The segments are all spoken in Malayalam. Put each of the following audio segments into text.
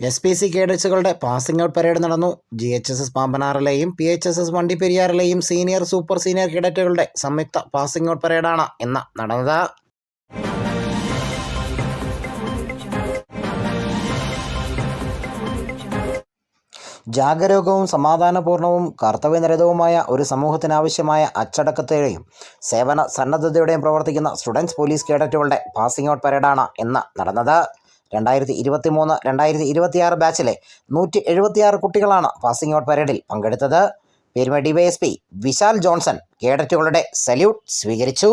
എസ് പി സി കേഡറ്റ്സുകളുടെ പാസിംഗ് ഔട്ട് പരേഡ് നടന്നു. ജി എച്ച് എസ് എസ് പാമ്പനാറിലെയും പി എച്ച് എസ് എസ് വണ്ടിപ്പെരിയാറിലെയും സീനിയർ സൂപ്പർ സീനിയർ കേഡറ്റുകളുടെ സംയുക്ത പാസിംഗ് ഔട്ട് പരേഡാണ് ഇന്ന് നടന്നത്. ജാഗരൂകവും സമാധാനപൂർണവും കർത്തവ്യനിരതവുമായ ഒരു സമൂഹത്തിനാവശ്യമായ അച്ചടക്കത്തെയും സേവന സന്നദ്ധതയുടെയും പ്രവർത്തിക്കുന്ന സ്റ്റുഡൻസ് പോലീസ് കേഡറ്റുകളുടെ പാസിംഗ് ഔട്ട് പരേഡാണ് ഇന്ന് നടന്നത്. രണ്ടായിരത്തി ഇരുപത്തി മൂന്ന് രണ്ടായിരത്തി ഇരുപത്തിയാറ് ബാച്ചിലെ നൂറ്റി എഴുപത്തിയാറ് കുട്ടികളാണ് പാസിംഗ് ഔട്ട് പരേഡിൽ പങ്കെടുത്തത് പെരുമ ഡിവൈഎസ്പി വിശാൽ ജോൺസൺ കേഡറ്റുകളുടെ സല്യൂട്ട് സ്വീകരിച്ചു.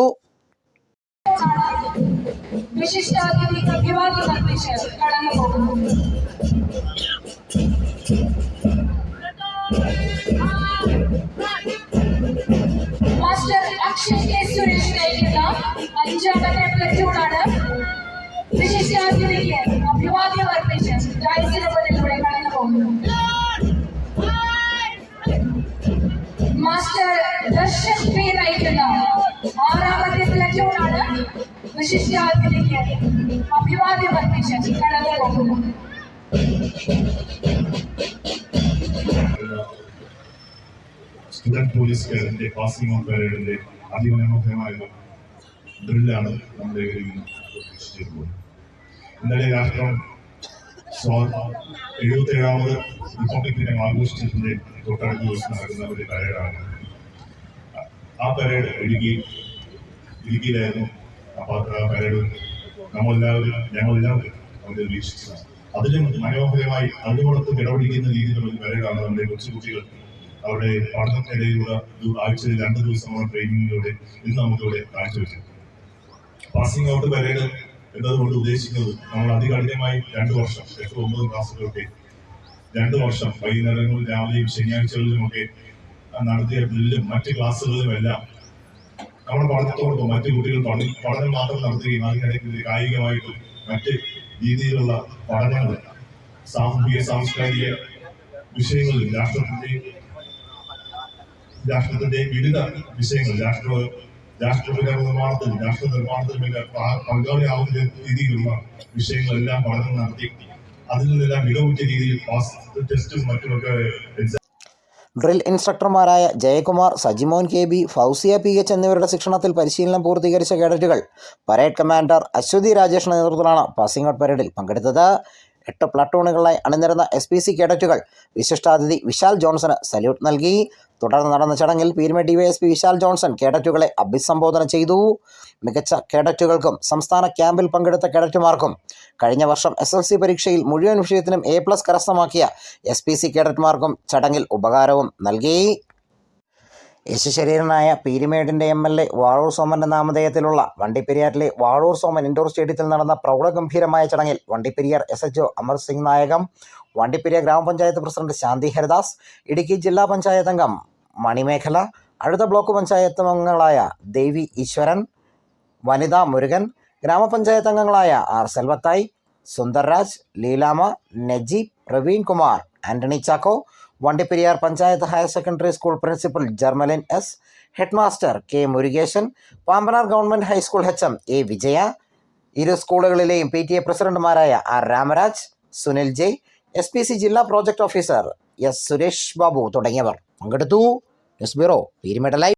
മാസ്റ്റർ അക്ഷയ് കെ സുരേഷ് നയിക്കുന്ന അഞ്ചാമത്തെ പ്ലറ്റൂണാണ് വിശിഷ്ടാതിഥിക്ക് മാസ്റ്റർ ദർശൻ പി നയിക്കുന്ന ആറാമത്തെ പ്ലറ്റൂണാണ് വിശിഷ്ടാതിഥിക്ക് അഭിവാദ്യം അർപ്പിച്ച് കടന്നു പോകുന്നു. സ്റ്റുഡന്റ് പോലീസ് കെയറിന്റെ പാസിംഗ് ഔട്ട് പരേഡിന്റെ അതിമനോഹരമായ ഡ്രില്ലാണ് നിന്ന് പ്രതീക്ഷിച്ചിരുന്നത് ഇന്നലെ രാഷ്ട്രം എഴുപത്തി ഏഴാമത് റിപ്പബ്ലിക് ദിനം ആഘോഷിച്ചതിന്റെ തൊട്ടടുത്ത ദിവസം നടക്കുന്ന ഒരു പരേഡാണ്. ആ പരേഡ് ഇടുക്കി ഇടുക്കിയിലായിരുന്നു. അപ്പോൾ ആ പരേഡ് നമ്മളെല്ലാവരും ഞങ്ങളെല്ലാവരും അവിടെ വീക്ഷിച്ചതാണ്. അതിലും മനോഹരമായി അതുകൊടത്ത് ഇടപെടിക്കുന്ന രീതിയിലുള്ള ഒരു പരേഡാണ് നമ്മുടെ കൊച്ചുകുട്ടികൾ അവരുടെ പഠനത്തിനിടയിലുള്ള ആഴ്ചയിൽ രണ്ട് ദിവസമുള്ള ട്രെയിനിങ്ങിലൂടെ ഇന്ന് നമുക്കിവിടെ കാഴ്ചവെച്ചത് പാസിംഗ് ഔട്ട് പരേഡ് എന്നതുകൊണ്ട് ഉദ്ദേശിക്കുന്നത് നമ്മൾ അതികഠിനമായി രണ്ട് വർഷം എട്ട് ഒമ്പത് ക്ലാസ്സുകളൊക്കെ രണ്ട് വർഷം വൈകുന്നേരങ്ങളിൽ രാവിലെയും ശനിയാഴ്ചകളിലുമൊക്കെ നടത്തിയ ഡ്രില്ലും മറ്റ് ക്ലാസ്സുകളിലും എല്ലാം നമ്മുടെ പഠനത്തോടൊപ്പം മറ്റു കുട്ടികൾ പഠി പഠനം മാത്രം നടത്തുകയും അതിനിടയ്ക്ക് കായികമായിട്ടും മറ്റ് രീതിയിലുള്ള പഠനങ്ങൾ സാമൂഹിക സാംസ്കാരിക വിഷയങ്ങളിൽ രാഷ്ട്രത്തിന്റെ രാഷ്ട്രത്തിന്റെ വിവിധ വിഷയങ്ങൾ രാഷ്ട്ര രാഷ്ട്രപതി നിർമ്മാണത്തിൽ രാഷ്ട്ര നിർമ്മാണത്തിൽ പങ്കാളിയാവുന്ന രീതിയിലുള്ള വിഷയങ്ങളെല്ലാം പഠനം നടത്തി. അതിൽ നിന്നെല്ലാം മികവുറ്റ രീതിയിൽ പാസ് ടെസ്റ്റും മറ്റുമൊക്കെ drill ഇൻസ്ട്രക്ടർമാരായ Jayakumar Sajimon K B Fousiya P H എന്നിവരുടെ ശിക്ഷണത്തിൽ പരിശീലനം പൂർത്തീകരിച്ച കേഡറ്റുകൾ പരേഡ് കമാൻഡർ അശ്വതി രാജേഷിന്റെ നേതൃത്വത്തിലാണ് പാസിംഗ് ഔട്ട് പരേഡിൽ പങ്കെടുത്തത്. എട്ട് പ്ലാറ്റൂണുകളായി അണിനിരുന്ന എസ് പി സി കേഡറ്റുകൾ വിശിഷ്ടാതിഥി വിശാൽ ജോൺസന് സല്യൂട്ട് നൽകി. തുടർന്ന് നടന്ന ചടങ്ങിൽ പീരുമ ഡിവൈഎസ്പി വിശാൽ ജോൺസൺ കേഡറ്റുകളെ അഭിസംബോധന ചെയ്തു. മികച്ച കേഡറ്റുകൾക്കും സംസ്ഥാന ക്യാമ്പിൽ പങ്കെടുത്ത കേഡറ്റുമാർക്കും കഴിഞ്ഞ വർഷം എസ് എൽ സി പരീക്ഷയിൽ മുഴുവൻ വിഷയത്തിനും എ പ്ലസ് കരസ്ഥമാക്കിയ എസ് പി സി കേഡറ്റുമാർക്കും ചടങ്ങിൽ ഉപകാരവും നൽകി. യശുശരീരനായ പീരിമേടിന്റെ എം എൽ എ വാഴൂർ സോമന്റെ നാമധേയത്തിലുള്ള വണ്ടിപ്പെരിയാറിലെ വാഴൂർ സോമൻ ഇൻഡോർ സ്റ്റേഡിയത്തിൽ നടന്ന പ്രൗഢഗംഭീരമായ ചടങ്ങിൽ Vandiperiyar S H O Amar Singh നായകം Vandiperiyar ഗ്രാമപഞ്ചായത്ത് പ്രസിഡന്റ് ശാന്തി ഹരിദാസ് ഇടുക്കി ജില്ലാ പഞ്ചായത്ത് അംഗം മണിമേഖല അടുത്ത ബ്ലോക്ക് പഞ്ചായത്ത് അംഗങ്ങളായ ദേവി ഈശ്വരൻ വനിതാ മുരുകൻ ഗ്രാമപഞ്ചായത്ത് അംഗങ്ങളായ R സെൽവത്തായി Sundarraj Leelama Najeeb Praveen Kumar Antony Chacko Vandiperiyar panchayat higher secondary school principal Jermalin S head master K Murugesan Pambanar government high school H M A Vijaya ഇരു സ്കൂളുകളിലെയും പി ടി എ പ്രസിഡന്റുമാരായ R Ramaraj Sunil J S P C ജില്ലാ project officer S Suresh Babu തുടങ്ങിയവർ പങ്കെടുത്തു. News bureau പീരിമേഡലായി